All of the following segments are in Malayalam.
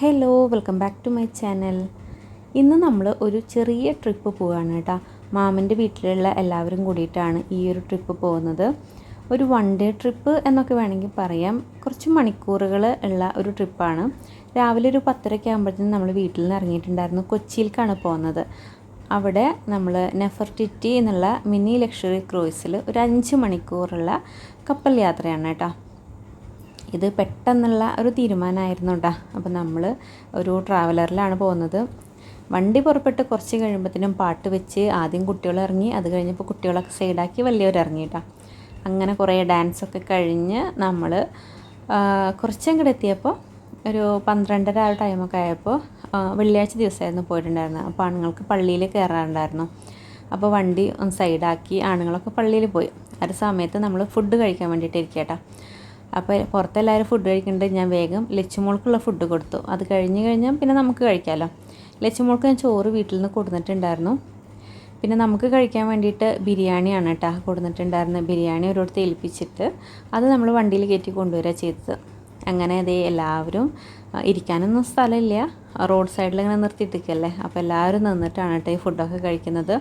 Hello welcome back to my channel ഇന്ന് നമ്മൾ ഒരു ചെറിയ ട്രിപ്പ് പോവുകയാണ് കേട്ടോ. മാമന്റെ വീട്ടിലുള്ള എല്ലാവരും കൂടിയിട്ടാണ് ഈ ഒരു ട്രിപ്പ് പോകുന്നത്. ഒരു വൺ ഡേ ട്രിപ്പ് എന്നൊക്കെ വേണമെങ്കിൽ പറയാം. കുറച്ച് മണിക്കൂറുകൾ ഉള്ള ഒരു ട്രിപ്പാണ് രാവിലെ ഒരു പത്തരയ്ക്ക് ആകുമ്പോഴത്തേനും നമ്മൾ വീട്ടിൽ നിന്ന് ഇറങ്ങിയിട്ടുണ്ടായിരുന്നു. കൊച്ചിയിലേക്കാണ് പോകുന്നത്. അവിടെ നമ്മൾ നെഫർട്ടിറ്റി എന്നുള്ള മിനി ലക്ഷറി ക്രൂയിസിൽ ഒരു അഞ്ച് മണിക്കൂറുള്ള കപ്പൽ യാത്രയാണ് കേട്ടോ. ഇത് പെട്ടെന്നുള്ള ഒരു തീരുമാനമായിരുന്നു കേട്ടോ അപ്പോൾ നമ്മൾ ഒരു ട്രാവലറിലാണ് പോകുന്നത്. വണ്ടി പുറപ്പെട്ട് കുറച്ച് കഴിയുമ്പോഴത്തേനും പാട്ട് വെച്ച് ആദ്യം കുട്ടികൾ ഇറങ്ങി അത് കഴിഞ്ഞപ്പോൾ കുട്ടികളൊക്കെ സൈഡാക്കി വലിയവർ ഇറങ്ങി കേട്ടോ അങ്ങനെ കുറേ ഡാൻസൊക്കെ കഴിഞ്ഞ് നമ്മൾ കുറച്ചങ്ങോട്ട് എത്തിയപ്പോൾ ഒരു പന്ത്രണ്ടര ആ ടൈമൊക്കെ ആയപ്പോൾ വെള്ളിയാഴ്ച ദിവസമായിരുന്നു പോയിട്ടുണ്ടായിരുന്നത്. അപ്പോൾ ആണുങ്ങൾക്ക് പള്ളിയിൽ കയറാറുണ്ടായിരുന്നു അപ്പോൾ വണ്ടി ഒന്ന് സൈഡാക്കി ആണുങ്ങളൊക്കെ പള്ളിയിൽ പോയി. ആ ഒരു സമയത്ത് നമ്മൾ ഫുഡ് കഴിക്കാൻ വേണ്ടിയിട്ട് ഇരിക്കട്ടോ അപ്പോൾ പുറത്തെല്ലാവരും ഫുഡ് കഴിക്കുന്നുണ്ട് ഞാൻ വേഗം ലച്ചുമോൾക്കുള്ള ഫുഡ് കൊടുത്തു. അത് കഴിഞ്ഞ് കഴിഞ്ഞാൽ പിന്നെ നമുക്ക് കഴിക്കാമല്ലോ ലച്ചുമോൾക്ക് ഞാൻ ചോറ് വീട്ടിൽ നിന്ന് കൊടുത്തിട്ടുണ്ടായിരുന്നു പിന്നെ നമുക്ക് കഴിക്കാൻ വേണ്ടിയിട്ട് ബിരിയാണിയാണ് കേട്ടോ കൊടുത്തിട്ടുണ്ടായിരുന്നത് ബിരിയാണി ഒരിടത്ത് ഏൽപ്പിച്ചിട്ട് അത് നമ്മൾ വണ്ടിയിൽ കയറ്റി കൊണ്ടുവരിക ചെയ്തത്. അങ്ങനെ അതേ എല്ലാവരും ഇരിക്കാനൊന്നും സ്ഥലമില്ല. റോഡ് സൈഡിൽ ഇങ്ങനെ നിർത്തിയിട്ടിരിക്കല്ലേ? അപ്പോൾ എല്ലാവരും നിന്നിട്ടാണ് കേട്ടോ ഈ ഫുഡൊക്കെ കഴിക്കുന്നത്.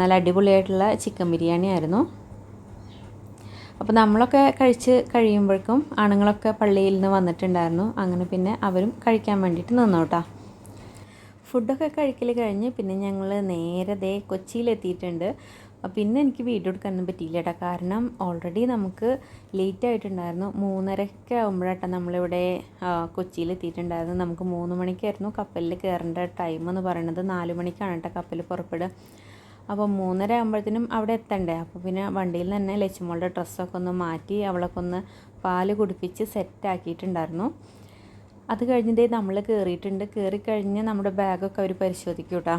നല്ല അടിപൊളിയായിട്ടുള്ള ചിക്കൻ ബിരിയാണി ആയിരുന്നു അപ്പോൾ നമ്മളൊക്കെ കഴിച്ച് കഴിയുമ്പോഴേക്കും ആണുങ്ങളൊക്കെ പള്ളിയിൽ നിന്ന് വന്നിട്ടുണ്ടായിരുന്നു. അങ്ങനെ പിന്നെ അവരും കഴിക്കാൻ വേണ്ടിയിട്ട് നിന്നു കേട്ടോ. ഫുഡൊക്കെ കഴിക്കൽ കഴിഞ്ഞ് പിന്നെ ഞങ്ങൾ നേരെ ദേ കൊച്ചിയിലെത്തിയിട്ടുണ്ട്. പിന്നെ എനിക്ക് വീഡിയോ എടുക്കാനൊന്നും പറ്റിയില്ല കേട്ടോ. കാരണം ഓൾറെഡി നമുക്ക് ലേറ്റ് ആയിട്ടുണ്ടായിരുന്നു. മൂന്നരയ്ക്ക് ആകുമ്പോഴാട്ടോ നമ്മളിവിടെ കൊച്ചിയിൽ എത്തിയിട്ടുണ്ടായിരുന്നു നമുക്ക് മൂന്ന് മണിക്കായിരുന്നു കപ്പലിൽ കയറേണ്ട ടൈം എന്ന് പറയുന്നത്. നാല് മണിക്കാണ് കേട്ടോ കപ്പൽ പുറപ്പെടുക. അപ്പോൾ മൂന്നര ആകുമ്പോഴത്തേനും അവിടെ എത്തണ്ടേ? അപ്പോൾ പിന്നെ വണ്ടിയിൽ തന്നെ ലച്ചുമോളുടെ ഡ്രസ്സൊക്കെ ഒന്ന് മാറ്റി അവളൊക്കെ ഒന്ന് പാൽ കുടിപ്പിച്ച് സെറ്റാക്കിയിട്ടുണ്ടായിരുന്നു അത് കഴിഞ്ഞതേ നമ്മൾ കയറിയിട്ടുണ്ട് കയറി കഴിഞ്ഞ് നമ്മുടെ ബാഗൊക്കെ അവർ പരിശോധിക്കും കേട്ടോ.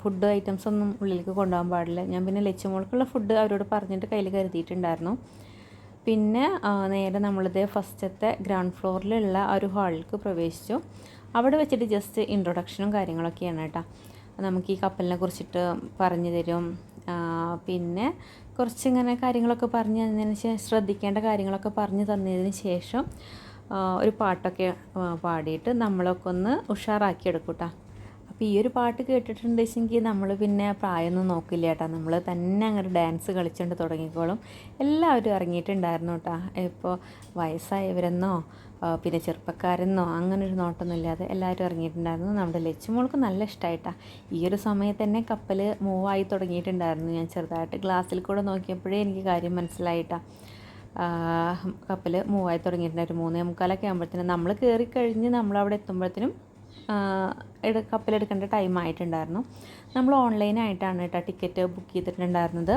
ഫുഡ് ഐറ്റംസ് ഒന്നും ഉള്ളിലേക്ക് കൊണ്ടുപോകാൻ പാടില്ല. ഞാൻ പിന്നെ ലച്ചുമോൾക്കുള്ള ഫുഡ് അവരോട് പറഞ്ഞിട്ട് കയ്യിൽ കരുതിയിട്ടുണ്ടായിരുന്നു. പിന്നെ നേരെ നമ്മളിത് ഫസ്റ്റത്തെ ഗ്രൗണ്ട് ഫ്ലോറിലുള്ള ഒരു ഹാളിലേക്ക് പ്രവേശിച്ചു. അവിടെ വെച്ചിട്ട് ജസ്റ്റ് ഇൻട്രൊഡക്ഷനും കാര്യങ്ങളൊക്കെയാണ് കേട്ടോ. നമുക്ക് ഈ കപ്പലിനെ കുറിച്ചിട്ട് പറഞ്ഞു തരും. പിന്നെ കുറച്ചിങ്ങനെ കാര്യങ്ങളൊക്കെ പറഞ്ഞു തന്നതിന് ശേഷം ശ്രദ്ധിക്കേണ്ട കാര്യങ്ങളൊക്കെ പറഞ്ഞു തന്നതിന് ശേഷം ഒരു പാട്ടൊക്കെ പാടിയിട്ട് നമ്മളൊക്കെ ഒന്ന് ഉഷാറാക്കി എടുക്കും കേട്ടോ അപ്പോൾ ഈ ഒരു പാട്ട് കേട്ടിട്ടുണ്ടെങ്കിൽ നമ്മൾ പിന്നെ പ്രായമൊന്നും നോക്കില്ല കേട്ടോ. നമ്മൾ തന്നെ അങ്ങനെ ഡാൻസ് കളിച്ചുകൊണ്ട് തുടങ്ങിക്കോളും. എല്ലാവരും ഇറങ്ങിയിട്ടുണ്ടായിരുന്നു കേട്ടോ. ഇപ്പോൾ വയസ്സായവരെന്നോ പിന്നെ ചെറുപ്പക്കാരെന്നോ അങ്ങനെ ഒരു നോട്ടമൊന്നുമില്ലാതെ എല്ലാവരും ഇറങ്ങിയിട്ടുണ്ടായിരുന്നു. നമ്മുടെ ലച്ചുമോൾക്ക് നല്ല ഇഷ്ടമായിട്ടാണ് ഈ ഒരു സമയത്ത് തന്നെ കപ്പൽ മൂവായി തുടങ്ങിയിട്ടുണ്ടായിരുന്നു. ഞാൻ ചെറുതായിട്ട് ഗ്ലാസ്സിൽ കൂടെ നോക്കിയപ്പോഴേ എനിക്ക് കാര്യം മനസ്സിലായിട്ടാണ് കപ്പൽ മൂവായി തുടങ്ങിയിട്ടുണ്ടായിരുന്നു. മൂന്നേ മുക്കാലൊക്കെ ആകുമ്പോഴത്തേനും നമ്മൾ കയറി കഴിഞ്ഞ് നമ്മളവിടെ എത്തുമ്പോഴത്തേനും എടു കപ്പലെടുക്കേണ്ട ടൈം ആയിട്ടുണ്ടായിരുന്നു. നമ്മൾ ഓൺലൈനായിട്ടാണ് കേട്ടോ ടിക്കറ്റ് ബുക്ക് ചെയ്തിട്ടുണ്ടായിരുന്നത്.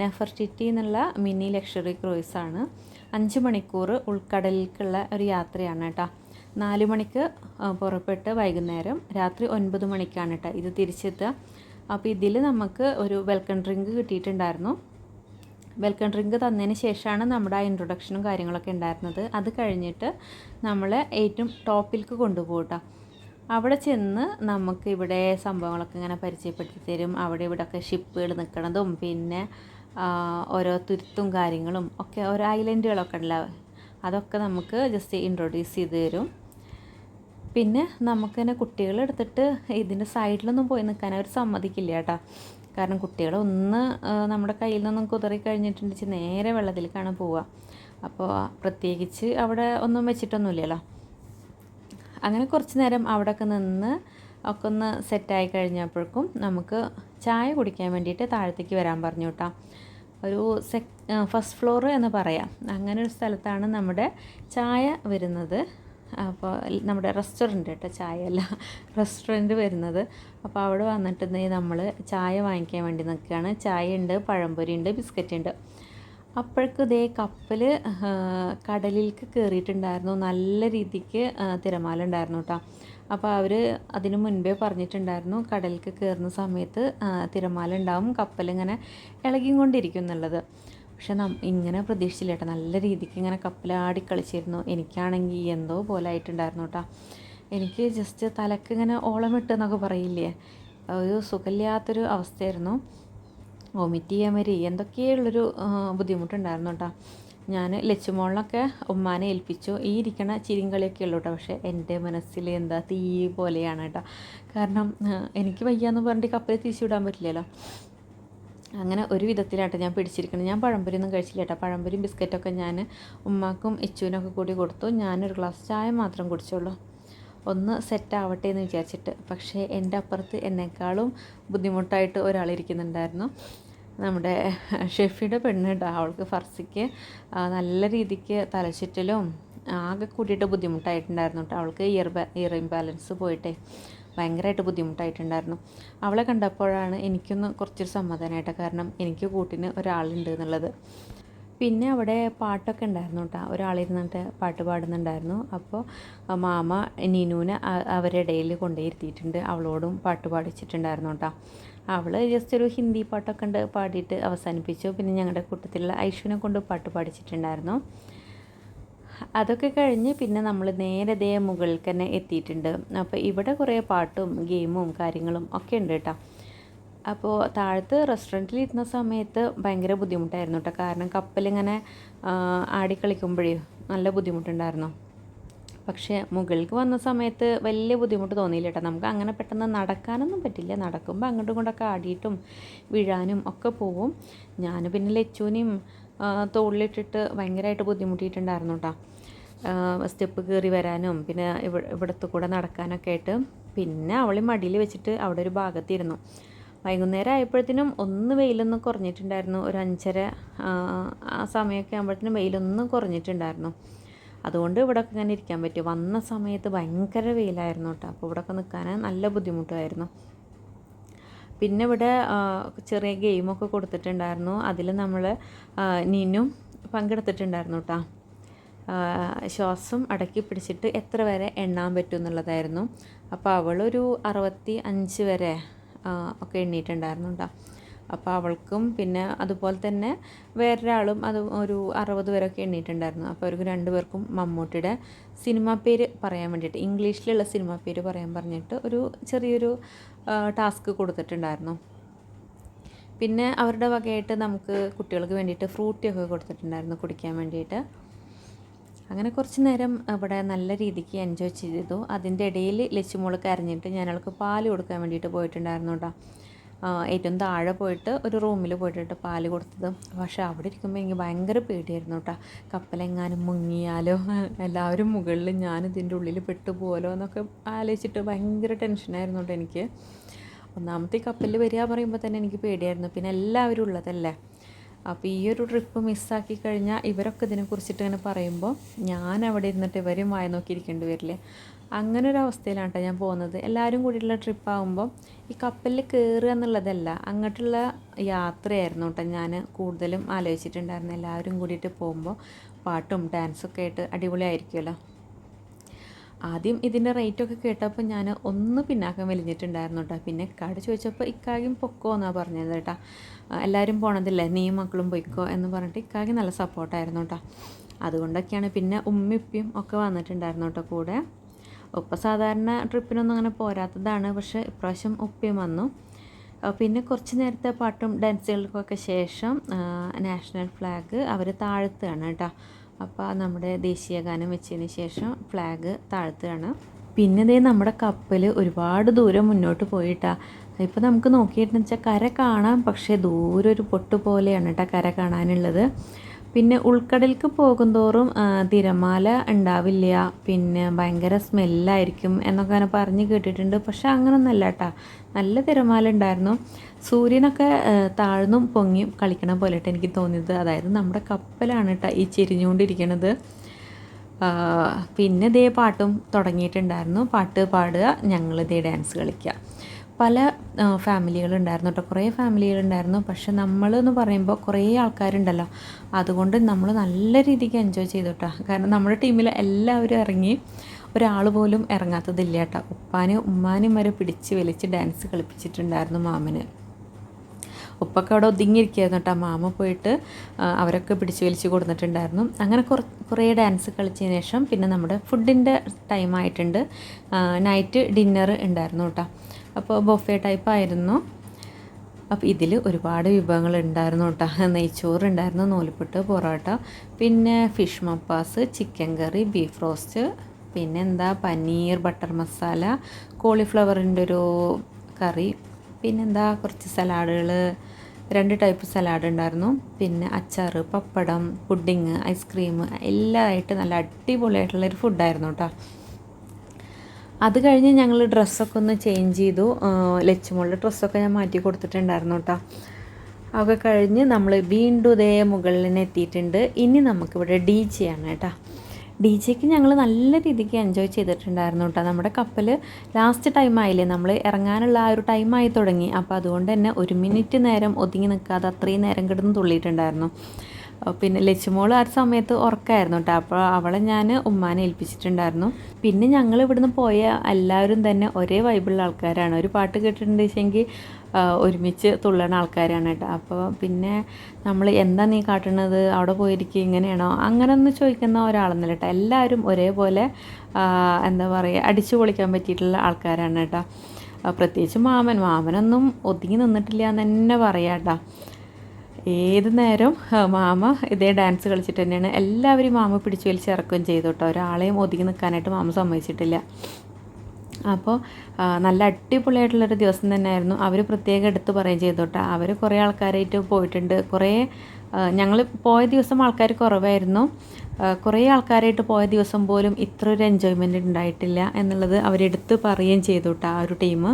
നെഫർട്ടിറ്റി എന്നുള്ള മിനി ലക്ഷറി ക്രൂയിസാണ് അഞ്ച് മണിക്കൂർ ഉൾക്കടലിലേക്കുള്ള ഒരു യാത്രയാണ് കേട്ടോ നാല് മണിക്ക് പുറപ്പെട്ട് വൈകുന്നേരം രാത്രി ഒൻപത് മണിക്കാണ് കേട്ടോ ഇത് തിരിച്ചെത്തുക. അപ്പോൾ ഇതിൽ നമുക്ക് ഒരു വെൽക്കം ഡ്രിങ്ക് കിട്ടിയിട്ടുണ്ടായിരുന്നു. വെൽക്കം ഡ്രിങ്ക് തന്നതിന് ശേഷമാണ് നമ്മുടെ ആ ഇൻട്രൊഡക്ഷനും കാര്യങ്ങളൊക്കെ ഉണ്ടായിരുന്നത്. അത് കഴിഞ്ഞിട്ട് നമ്മൾ ഏറ്റവും ടോപ്പിലേക്ക് കൊണ്ടുപോകട്ടോ അവിടെ ചെന്ന് നമുക്ക് ഇവിടെ സംഭവങ്ങളൊക്കെ ഇങ്ങനെ പരിചയപ്പെടുത്തി തരും. അവിടെ ഇവിടെയൊക്കെ ഷിപ്പുകൾ നിൽക്കണതും പിന്നെ ഓരോ തുരുത്തും കാര്യങ്ങളും ഒക്കെ ഓരോ ഐലൻഡുകളൊക്കെ ഉണ്ടാവും അതൊക്കെ നമുക്ക് ജസ്റ്റ് ഇൻട്രൊഡ്യൂസ് ചെയ്ത് തരും. പിന്നെ നമുക്ക് തന്നെ കുട്ടികളെടുത്തിട്ട് ഇതിന്റെ സൈഡിലൊന്നും പോയി നിൽക്കാൻ അവർ സമ്മതിക്കില്ല കേട്ടോ. കാരണം കുട്ടികളൊന്ന് നമ്മുടെ കയ്യിൽ നിന്നും കുതറി കഴിഞ്ഞിട്ടുണ്ടെങ്കിൽ നേരെ വെള്ളത്തിലേക്കാണ് പോവുക. അപ്പോൾ പ്രത്യേകിച്ച് അവിടെ ഒന്നും വെച്ചിട്ടൊന്നുമില്ലല്ലോ. അങ്ങനെ കുറച്ച് നേരം അവിടെയൊക്കെ നിന്ന് ഒക്കെ ഒന്ന് സെറ്റായി കഴിഞ്ഞപ്പോഴേക്കും നമുക്ക് ചായ കുടിക്കാൻ വേണ്ടിയിട്ട് താഴത്തേക്ക് വരാൻ പറഞ്ഞു കേട്ടോ ഒരു സെക് ഫസ്റ്റ് ഫ്ലോർ എന്ന് പറയാം. അങ്ങനെ ഒരു സ്ഥലത്താണ് നമ്മുടെ ചായ വരുന്നത്. അപ്പോൾ നമ്മുടെ റെസ്റ്റോറന്റ് കേട്ടോ ചായ അല്ല റെസ്റ്റോറന്റ് വരുന്നത്. അപ്പോൾ അവിടെ വന്നിട്ട് നമ്മൾ ചായ വാങ്ങിക്കാൻ വേണ്ടി നിൽക്കുകയാണ് ചായ ഉണ്ട് പഴംപൊരി ഉണ്ട് ബിസ്ക്കറ്റ് ഉണ്ട്. അപ്പോഴേക്കും ഇതേ കപ്പൽ കടലിലേക്ക് കയറിയിട്ടുണ്ടായിരുന്നു നല്ല രീതിക്ക് തിരമാല ഉണ്ടായിരുന്നു കേട്ടോ അപ്പോൾ അവർ അതിനു മുൻപേ പറഞ്ഞിട്ടുണ്ടായിരുന്നു കടലിലേക്ക് കയറുന്ന സമയത്ത് തിരമാല ഉണ്ടാവും കപ്പലിങ്ങനെ ഇളകിക്കൊണ്ടിരിക്കും എന്നുള്ളത്. പക്ഷെ നം ഇങ്ങനെ പ്രതീക്ഷിച്ചില്ല കേട്ടോ നല്ല രീതിക്ക് ഇങ്ങനെ കപ്പലാടി കളിച്ചിരുന്നു എനിക്കാണെങ്കിൽ എന്തോ പോലെ ആയിട്ടുണ്ടായിരുന്നു കേട്ടോ എനിക്ക് ജസ്റ്റ് തലക്ക് ഇങ്ങനെ ഓളം ഇട്ടെന്നൊക്കെ പറയില്ലേ? ഒരു സുഖമില്ലാത്തൊരു അവസ്ഥയായിരുന്നു. വൊമിറ്റ് ചെയ്യാൻ വരി എന്തൊക്കെയുള്ളൊരു ബുദ്ധിമുട്ടുണ്ടായിരുന്നു കേട്ടോ ഞാൻ ലച്ചുമോളിനൊക്കെ ഉമ്മാനെ ഏൽപ്പിച്ചു. ഈ ഇരിക്കണ ചിരിങ്കളിയൊക്കെ ഉള്ളൂ കേട്ടോ പക്ഷേ എന്റെ മനസ്സിൽ എന്താ തീ പോലെയാണ് കേട്ടോ കാരണം എനിക്ക് വയ്യാന്ന് പറഞ്ഞിട്ട് കപ്പലിൽ തിരിച്ചു വിടാൻ പറ്റില്ലല്ലോ. അങ്ങനെ ഒരു വിധത്തിലാട്ടോ ഞാൻ പിടിച്ചിരിക്കുന്നത് ഞാൻ പഴംപൊരിയൊന്നും കഴിച്ചില്ല കേട്ടോ പഴംപൊരിയും ബിസ്ക്കറ്റൊക്കെ ഞാൻ ഉമ്മാക്കും ഇച്ചുവിനൊക്കെ കൂടി കൊടുത്തു. ഞാനൊരു ഗ്ലാസ് ചായ മാത്രം കുടിച്ചുള്ളൂ. ഒന്ന് സെറ്റ് ആവട്ടെ എന്ന് വിചാരിച്ചിട്ട്. പക്ഷേ എന്റെ അപ്പുറത്ത് എന്നെക്കാളും ബുദ്ധിമുട്ടായിട്ട് ഒരാളിരിക്കുന്നുണ്ടായിരുന്നു നമ്മുടെ ഷെഫിയുടെ പെണ്ണ് കേട്ടോ അവൾക്ക് ഫർസിക്ക് നല്ല രീതിക്ക് തലചുറ്റലും ആകെ കൂട്ടിയിട്ട് ബുദ്ധിമുട്ടായിട്ടുണ്ടായിരുന്നു കേട്ടോ അവൾക്ക് ഇയർ ഇയർ ഇംബാലൻസ് പോയിട്ടേ ഭയങ്കരമായിട്ട് ബുദ്ധിമുട്ടായിട്ടുണ്ടായിരുന്നു. അവളെ കണ്ടപ്പോഴാണ് എനിക്കൊന്ന് കുറച്ചൊരു സമാധാനമായിട്ട് കാരണം എനിക്ക് കൂട്ടിന് ഒരാളുണ്ട് എന്നുള്ളത്. പിന്നെ അവിടെ പാട്ടൊക്കെ ഉണ്ടായിരുന്നു കേട്ടോ ഒരാളിരുന്നിട്ട് പാട്ട് പാടുന്നുണ്ടായിരുന്നു. അപ്പോൾ മാമ നീനുവിനെ അവരുടെ ഇടയിൽ കൊണ്ടുപോയിരുത്തിയിട്ടുണ്ട് അവളോടും പാട്ട് പാടിച്ചിട്ടുണ്ടായിരുന്നു കേട്ടോ അവൾ ജസ്റ്റ് ഒരു ഹിന്ദി പാട്ടൊക്കെ ഉണ്ട് പാടിയിട്ട് അവസാനിപ്പിച്ചു. പിന്നെ ഞങ്ങളുടെ കൂട്ടത്തിലുള്ള ഐഷുവിനെ കൊണ്ട് പാട്ട് പാടിച്ചിട്ടുണ്ടായിരുന്നു. അതൊക്കെ കഴിഞ്ഞ് പിന്നെ നമ്മൾ നേരെ ദേ മുകളിൽ തന്നെ എത്തിയിട്ടുണ്ട്. അപ്പോൾ ഇവിടെ കുറേ പാട്ടും ഗെയിമും കാര്യങ്ങളും ഒക്കെ ഉണ്ട് കേട്ടോ. അപ്പോൾ താഴത്ത് റെസ്റ്റോറന്റിൽ ഇരുന്ന സമയത്ത് ഭയങ്കര ബുദ്ധിമുട്ടായിരുന്നു കേട്ടോ. കാരണം കപ്പലിങ്ങനെ ആടിക്കളിക്കുമ്പോഴേ നല്ല ബുദ്ധിമുട്ടുണ്ടായിരുന്നു. പക്ഷേ മുകളിലേക്ക് വന്ന സമയത്ത് വലിയ ബുദ്ധിമുട്ട് തോന്നിയില്ല കേട്ടോ. നമുക്ക് അങ്ങനെ പെട്ടെന്ന് നടക്കാനൊന്നും പറ്റില്ല. നടക്കുമ്പോൾ അങ്ങോട്ടും ഇങ്ങോട്ടൊക്കെ ആടിയിട്ടും വീഴാനും ഒക്കെ പോവും. ഞാൻ പിന്നെ ലച്ചുവിനെയും തോളിലിട്ടിട്ട് ഭയങ്കരമായിട്ട് ബുദ്ധിമുട്ടിയിട്ടുണ്ടായിരുന്നു കേട്ടോ. സ്റ്റെപ്പ് കയറി വരാനും പിന്നെ ഇവ ഇവിടത്തു കൂടെ നടക്കാനൊക്കെ ആയിട്ട്. പിന്നെ അവളെ മടിയിൽ വെച്ചിട്ട് അവിടെ ഒരു ഭാഗത്തിരുന്നു. വൈകുന്നേരം ആയപ്പോഴത്തേനും ഒന്ന് വെയിലൊന്ന് കുറഞ്ഞിട്ടുണ്ടായിരുന്നു. ഒരു അഞ്ചര ആ സമയമൊക്കെ ആകുമ്പോഴത്തേനും വെയിലൊന്ന് കുറഞ്ഞിട്ടുണ്ടായിരുന്നു. അതുകൊണ്ട് ഇവിടെ ഒക്കെ ഇങ്ങനെ ഇരിക്കാൻ പറ്റും. വന്ന സമയത്ത് ഭയങ്കര വെയിലായിരുന്നു കേട്ടോ. അപ്പോൾ ഇവിടെ ഒക്കെ നിൽക്കാൻ നല്ല ബുദ്ധിമുട്ടായിരുന്നു പിന്നെ ഇവിടെ ചെറിയ ഗെയിമൊക്കെ കൊടുത്തിട്ടുണ്ടായിരുന്നു. അതിൽ നമ്മൾ നീനും പങ്കെടുത്തിട്ടുണ്ടായിരുന്നു കേട്ടോ. ശ്വാസം അടക്കി പിടിച്ചിട്ട് എത്ര വരെ എണ്ണാൻ പറ്റും എന്നുള്ളതായിരുന്നു. അപ്പോൾ അവളൊരു അറുപത്തി അഞ്ച് വരെ ഒക്കെ എണ്ണീട്ടുണ്ടായിരുന്നു കേട്ടോ. അപ്പോൾ അവൾക്കും പിന്നെ അതുപോലെ തന്നെ വേറൊരാളും അത് ഒരു അറുപത് പേരൊക്കെ എണ്ണിയിട്ടുണ്ടായിരുന്നു അപ്പോൾ അവർക്ക് രണ്ടുപേർക്കും മമ്മൂട്ടിയുടെ സിനിമ പേര് പറയാൻ വേണ്ടിയിട്ട് ഇംഗ്ലീഷിലുള്ള സിനിമ പേര് പറയാൻ പറഞ്ഞിട്ട് ഒരു ചെറിയൊരു ടാസ്ക് കൊടുത്തിട്ടുണ്ടായിരുന്നു. പിന്നെ അവരുടെ വകയായിട്ട് നമുക്ക് കുട്ടികൾക്ക് വേണ്ടിയിട്ട് ഫ്രൂട്ടിയൊക്കെ കൊടുത്തിട്ടുണ്ടായിരുന്നു കുടിക്കാൻ വേണ്ടിയിട്ട്. അങ്ങനെ കുറച്ച് നേരം അവിടെ നല്ല രീതിക്ക് എൻജോയ് ചെയ്തു. അതിന്റെ ഇടയിൽ ലച്ചുമോൾ കരഞ്ഞിട്ട് ഞാൻ അവൾക്ക് പാൽ കൊടുക്കാൻ വേണ്ടിയിട്ട് പോയിട്ടുണ്ടായിരുന്നു കേട്ടോ. ഏറ്റവും താഴെ പോയിട്ട് ഒരു റൂമിൽ പോയിട്ടിട്ട് പാൽ കൊടുത്തത്. പക്ഷേ അവിടെ ഇരിക്കുമ്പോൾ എനിക്ക് ഭയങ്കര പേടിയായിരുന്നു കേട്ടോ കപ്പലെങ്ങാനും മുങ്ങിയാലോ? എല്ലാവരും മുകളിൽ ഞാൻ ഇതിന്റെ ഉള്ളിൽ പെട്ടുപോലോ എന്നൊക്കെ ആലോചിച്ചിട്ട് ഭയങ്കര ടെൻഷനായിരുന്നു കേട്ടോ എനിക്ക്. ഒന്നാമത്തെ കപ്പലിൽ വരിക പറയുമ്പോൾ തന്നെ എനിക്ക് പേടിയായിരുന്നു. പിന്നെ എല്ലാവരും ഉള്ളതല്ലേ? അപ്പോൾ ഈ ഒരു ട്രിപ്പ് മിസ്സാക്കി കഴിഞ്ഞാൽ ഇവരൊക്കെ ഇതിനെക്കുറിച്ചിട്ട് ഇങ്ങനെ പറയുമ്പോൾ ഞാൻ അവിടെ ഇരുന്നിട്ട് ഇവരും വായ നോക്കിയിരിക്കേണ്ടി വരില്ലേ? അങ്ങനെ ഒരു അവസ്ഥയിലാണ് കേട്ടോ ഞാൻ പോകുന്നത്. എല്ലാവരും കൂടിയുള്ള ട്രിപ്പ് ആകുമ്പോൾ ഈ കപ്പലിൽ കയറുക എന്നുള്ളതല്ല അങ്ങോട്ടുള്ള യാത്രയായിരുന്നു കേട്ടോ ഞാൻ കൂടുതലും ആലോചിച്ചിട്ടുണ്ടായിരുന്നു. എല്ലാവരും കൂടിയിട്ട് പോകുമ്പോൾ പാട്ടും ഡാൻസൊക്കെ ആയിട്ട് അടിപൊളിയായിരിക്കുമല്ലോ ആദ്യം ഇതിന്റെ റേറ്റൊക്കെ കേട്ടപ്പോൾ ഞാൻ ഒന്ന് പിന്നാക്കം വലിഞ്ഞിട്ടുണ്ടായിരുന്നു കേട്ടോ പിന്നെ കാട് ചോദിച്ചപ്പോൾ ഇക്കായും പൊക്കോ എന്നാണ് പറഞ്ഞത് കേട്ടോ എല്ലാവരും പോണതില്ലേ? നീ മക്കളും പൊയ്ക്കോ എന്ന് പറഞ്ഞിട്ട് ഇക്കാകെ നല്ല സപ്പോർട്ടായിരുന്നു കേട്ടോ അതുകൊണ്ടൊക്കെയാണ് പിന്നെ ഉമ്മിപ്പിയും ഒക്കെ വന്നിട്ടുണ്ടായിരുന്നു കേട്ടോ കൂടെ. ഉപ്പ സാധാരണ ട്രിപ്പിനൊന്നും അങ്ങനെ പോരാത്തതാണ്. പക്ഷേ ഇപ്രാവശ്യം ഉപ്പയും വന്നു. പിന്നെ കുറച്ച് നേരത്തെ പാട്ടും ഡാൻസുകൾക്കൊക്കെ ശേഷം നാഷണൽ ഫ്ലാഗ് അവർ താഴ്ത്തുകയാണ് കേട്ടോ അപ്പോൾ നമ്മുടെ ദേശീയ ഗാനം വെച്ചതിന് ശേഷം ഫ്ലാഗ് താഴ്ത്തുകയാണ്. പിന്നെ ദേ നമ്മുടെ കപ്പൽ ഒരുപാട് ദൂരം മുന്നോട്ട് പോയിട്ടാണ് ഇപ്പോൾ നമുക്ക് നോക്കിയിട്ടെന്ന് വെച്ചാൽ കര കാണാം പക്ഷേ ദൂരെ ഒരു പൊട്ട് പോലെയാണ് കേട്ടോ കര കാണാനുള്ളത്. പിന്നെ ഉൾക്കടലിലേക്ക് പോകുന്തോറും തിരമാല ഉണ്ടാവില്ല. പിന്നെ ഭയങ്കര സ്മെല്ലായിരിക്കും എന്നൊക്കെ അങ്ങനെ പറഞ്ഞ് കേട്ടിട്ടുണ്ട്. പക്ഷെ അങ്ങനൊന്നല്ല കേട്ടോ നല്ല തിരമാല ഉണ്ടായിരുന്നു. സൂര്യനൊക്കെ താഴ്ന്നും പൊങ്ങിയും കളിക്കണ പോലെയായിട്ട് എനിക്ക് തോന്നിയത്. അതായത് നമ്മുടെ കപ്പലാണ് കേട്ടോ ഈ ചെരിഞ്ഞുകൊണ്ടിരിക്കണത്. പിന്നെ ഇതേ പാട്ടും തുടങ്ങിയിട്ടുണ്ടായിരുന്നു. പാട്ട് പാടുക ഞങ്ങൾ ഇതേ ഡാൻസ് കളിക്കുക പല ഫാമിലികളുണ്ടായിരുന്നു കേട്ടോ കുറേ ഫാമിലികളുണ്ടായിരുന്നു. പക്ഷെ നമ്മൾ എന്ന് പറയുമ്പോൾ കുറേ ആൾക്കാരുണ്ടല്ലോ. അതുകൊണ്ട് നമ്മൾ നല്ല രീതിക്ക് എൻജോയ് ചെയ്തു കേട്ടോ കാരണം നമ്മുടെ ടീമിൽ എല്ലാവരും ഇറങ്ങി ഒരാൾ പോലും ഇറങ്ങാത്തതില്ല കേട്ടോ ഉപ്പാനും ഉമ്മാനും വരെ പിടിച്ച് വലിച്ച് ഡാൻസ് കളിപ്പിച്ചിട്ടുണ്ടായിരുന്നു മാമന്. ഉപ്പൊക്കെ അവിടെ ഒതുങ്ങിയിരിക്കുകയായിരുന്നു കേട്ടോ മാമ പോയിട്ട് അവരൊക്കെ പിടിച്ച് വലിച്ച് കൊടുത്തിട്ടുണ്ടായിരുന്നു. അങ്ങനെ കുറ കുറേ ഡാൻസ് കളിച്ചതിന് ശേഷം പിന്നെ നമ്മുടെ ഫുഡിന്റെ ടൈം ആയിട്ടുണ്ട്. നൈറ്റ് ഡിന്നർ ഉണ്ടായിരുന്നു കേട്ടോ അപ്പോൾ ബൊഫെ ടൈപ്പ് ആയിരുന്നു. അപ്പോൾ ഇതിൽ ഒരുപാട് വിഭവങ്ങൾ ഉണ്ടായിരുന്നു കേട്ടോ നെയ്ച്ചോറ് ഉണ്ടായിരുന്നു നൂലിപ്പുട്ട് പൊറോട്ട പിന്നെ fish mappas chicken curry beef roast പിന്നെ എന്താ പനീർ ബട്ടർ മസാല കോളിഫ്ലവറിന്റെ ഒരു കറി പിന്നെന്താ കുറച്ച് സലാഡുകൾ രണ്ട് ടൈപ്പ് സലാഡ് ഉണ്ടായിരുന്നു പിന്നെ അച്ചാർ പപ്പടം പുഡിങ് ഐസ്ക്രീം എല്ലാമായിട്ട് നല്ല അടിപൊളിയായിട്ടുള്ളൊരു ഫുഡായിരുന്നു കേട്ടോ അത് കഴിഞ്ഞ് ഞങ്ങൾ ഡ്രസ്സൊക്കെ ഒന്ന് ചേഞ്ച് ചെയ്തു. ലച്ചുമോളുടെ ഡ്രസ്സൊക്കെ ഞാൻ മാറ്റി കൊടുത്തിട്ടുണ്ടായിരുന്നു കേട്ടോ അതൊക്കെ കഴിഞ്ഞ് നമ്മൾ വീണ്ടും ഇതേ മുകളിൽ എത്തിയിട്ടുണ്ട്. ഇനി നമുക്കിവിടെ ഡി ജെ ആണ് കേട്ടോ ഡി ജെക്ക് ഞങ്ങൾ നല്ല രീതിക്ക് എൻജോയ് ചെയ്തിട്ടുണ്ടായിരുന്നു കേട്ടോ നമ്മുടെ കപ്പൽ ലാസ്റ്റ് ടൈം ആയില്ലേ? നമ്മൾ ഇറങ്ങാനുള്ള ആ ഒരു ടൈമായി തുടങ്ങി. അപ്പോൾ അതുകൊണ്ട് തന്നെ ഒരു മിനിറ്റ് നേരം ഒതുങ്ങി നിൽക്കാതെ അത്രയും നേരം കിടന്ന് തുള്ളിയിട്ടുണ്ടായിരുന്നു. പിന്നെ ലച്ചുമോൾ ആ സമയത്ത് ഉറക്കമായിരുന്നു കേട്ടോ അപ്പോൾ അവളെ ഞാൻ ഉമ്മാനെ ഏൽപ്പിച്ചിട്ടുണ്ടായിരുന്നു. പിന്നെ ഞങ്ങൾ ഇവിടുന്ന് പോയ എല്ലാവരും തന്നെ ഒരേ വൈബിളുള്ള ആൾക്കാരാണ്. ഒരു പാട്ട് കേട്ടിട്ടുണ്ടെങ്കിൽ ഒരുമിച്ച് തുള്ളണ ആൾക്കാരാണ് കേട്ടോ അപ്പോൾ പിന്നെ നമ്മൾ എന്താ നീ കാട്ടുന്നത് അവിടെ പോയിരിക്കുക ഇങ്ങനെയാണോ? അങ്ങനെ ഒന്ന് ചോദിക്കുന്ന ഒരാളെന്നല്ല കേട്ടോ എല്ലാവരും ഒരേപോലെ എന്താ പറയുക അടിച്ചു പൊളിക്കാൻ പറ്റിയിട്ടുള്ള ആൾക്കാരാണ് കേട്ടോ പ്രത്യേകിച്ച് മാമൻ. മാമനൊന്നും ഒതുങ്ങി നിന്നിട്ടില്ല എന്ന് തന്നെ പറയാം കേട്ടോ ഏത് നേരം മാമ ഇതേ ഡാൻസ് കളിച്ചിട്ട് തന്നെയാണ്. എല്ലാവരും മാമ പിടിച്ചു വലിച്ച് ഇറക്കുകയും ചെയ്തു കേട്ടോ. ഒരാളെയും ഒതുങ്ങി നിൽക്കാനായിട്ട് മാമ സമ്മതിച്ചിട്ടില്ല. അപ്പോൾ നല്ല അടിപൊളിയായിട്ടുള്ളൊരു ദിവസം തന്നെയായിരുന്നു. അവർ പ്രത്യേകം എടുത്ത് പറയുകയും ചെയ്തു കേട്ടോ. അവർ കുറേ ആൾക്കാരായിട്ട് പോയിട്ടുണ്ട്. കുറേ ഞങ്ങൾ പോയ ദിവസം ആൾക്കാർ കുറവായിരുന്നു. കുറേ ആൾക്കാരായിട്ട് പോയ ദിവസം പോലും ഇത്ര ഒരു എൻജോയ്മെന്റ് ഉണ്ടായിട്ടില്ല എന്നുള്ളത് അവരെടുത്ത് പറയുകയും ചെയ്തു കേട്ടോ ആ ഒരു ടീം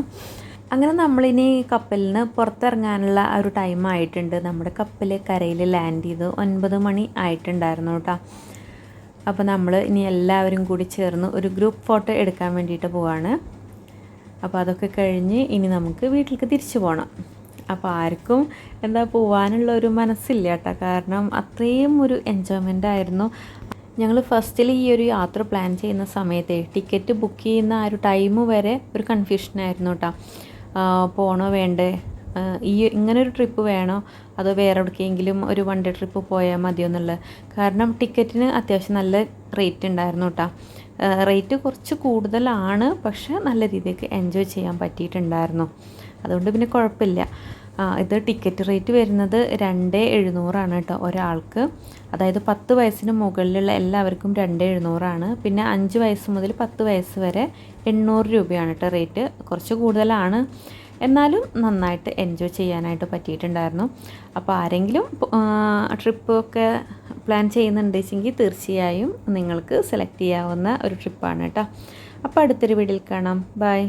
അങ്ങനെ നമ്മളിനി കപ്പലിന് പുറത്തിറങ്ങാനുള്ള ആ ഒരു ടൈം ആയിട്ടുണ്ട്. നമ്മുടെ കപ്പൽ കരയിൽ ലാൻഡ് ചെയ്ത് ഒൻപത് മണി ആയിട്ടുണ്ടായിരുന്നു കേട്ടോ അപ്പോൾ നമ്മൾ ഇനി എല്ലാവരും കൂടി ചേർന്ന് ഒരു ഗ്രൂപ്പ് ഫോട്ടോ എടുക്കാൻ വേണ്ടിയിട്ട് പോവാണ്. അപ്പോൾ അതൊക്കെ കഴിഞ്ഞ് ഇനി നമുക്ക് വീട്ടിലേക്ക് തിരിച്ചു പോകണം അപ്പോൾ ആർക്കും എന്താ പോവാനുള്ള ഒരു മനസ്സില്ല കേട്ടോ കാരണം അത്രയും ഒരു എൻജോയ്മെന്റ് ആയിരുന്നു. ഞങ്ങൾ ഫസ്റ്റിൽ ഈ ഒരു യാത്ര പ്ലാൻ ചെയ്യുന്ന സമയത്ത് ടിക്കറ്റ് ബുക്ക് ചെയ്യുന്ന ആ ഒരു ടൈം വരെ ഒരു കൺഫ്യൂഷനായിരുന്നു കേട്ടോ പോണോ വേണ്ടേ? ഈ ഇങ്ങനെ ഒരു ട്രിപ്പ് വേണോ? അതോ വേറെ എവിടേക്കെങ്കിലും ഒരു വൺ ഡേ ട്രിപ്പ് പോയാൽ മതിയോ എന്നുള്ളത്? കാരണം ടിക്കറ്റിന് അത്യാവശ്യം നല്ല റേറ്റ് ഉണ്ടായിരുന്നു കേട്ടോ റേറ്റ് കുറച്ച് കൂടുതലാണ് പക്ഷേ നല്ല രീതിക്ക് എൻജോയ് ചെയ്യാൻ പറ്റിയിട്ടുണ്ടായിരുന്നു. അതുകൊണ്ട് പിന്നെ കുഴപ്പമില്ല. ഇത് ടിക്കറ്റ് റേറ്റ് വരുന്നത് രണ്ട് എഴുന്നൂറാണ് കേട്ടോ ഒരാൾക്ക്. അതായത് പത്ത് വയസ്സിന് മുകളിലുള്ള എല്ലാവർക്കും രണ്ട് എഴുന്നൂറാണ്. പിന്നെ അഞ്ച് വയസ്സ് മുതൽ പത്ത് വയസ്സ് വരെ എണ്ണൂറ് രൂപയാണ് കേട്ടോ റേറ്റ് കുറച്ച് കൂടുതലാണ്. എന്നാലും നന്നായിട്ട് എൻജോയ് ചെയ്യാനായിട്ട് പറ്റിയിട്ടുണ്ടായിരുന്നു. അപ്പോൾ ആരെങ്കിലും ട്രിപ്പൊക്കെ പ്ലാൻ ചെയ്യുന്നുണ്ടെങ്കിൽ തീർച്ചയായും നിങ്ങൾക്ക് സെലക്ട് ചെയ്യാവുന്ന ഒരു ട്രിപ്പാണ് കേട്ടോ. അപ്പോൾ അടുത്തൊരു വീഡിയോയിൽ കാണാം. ബൈ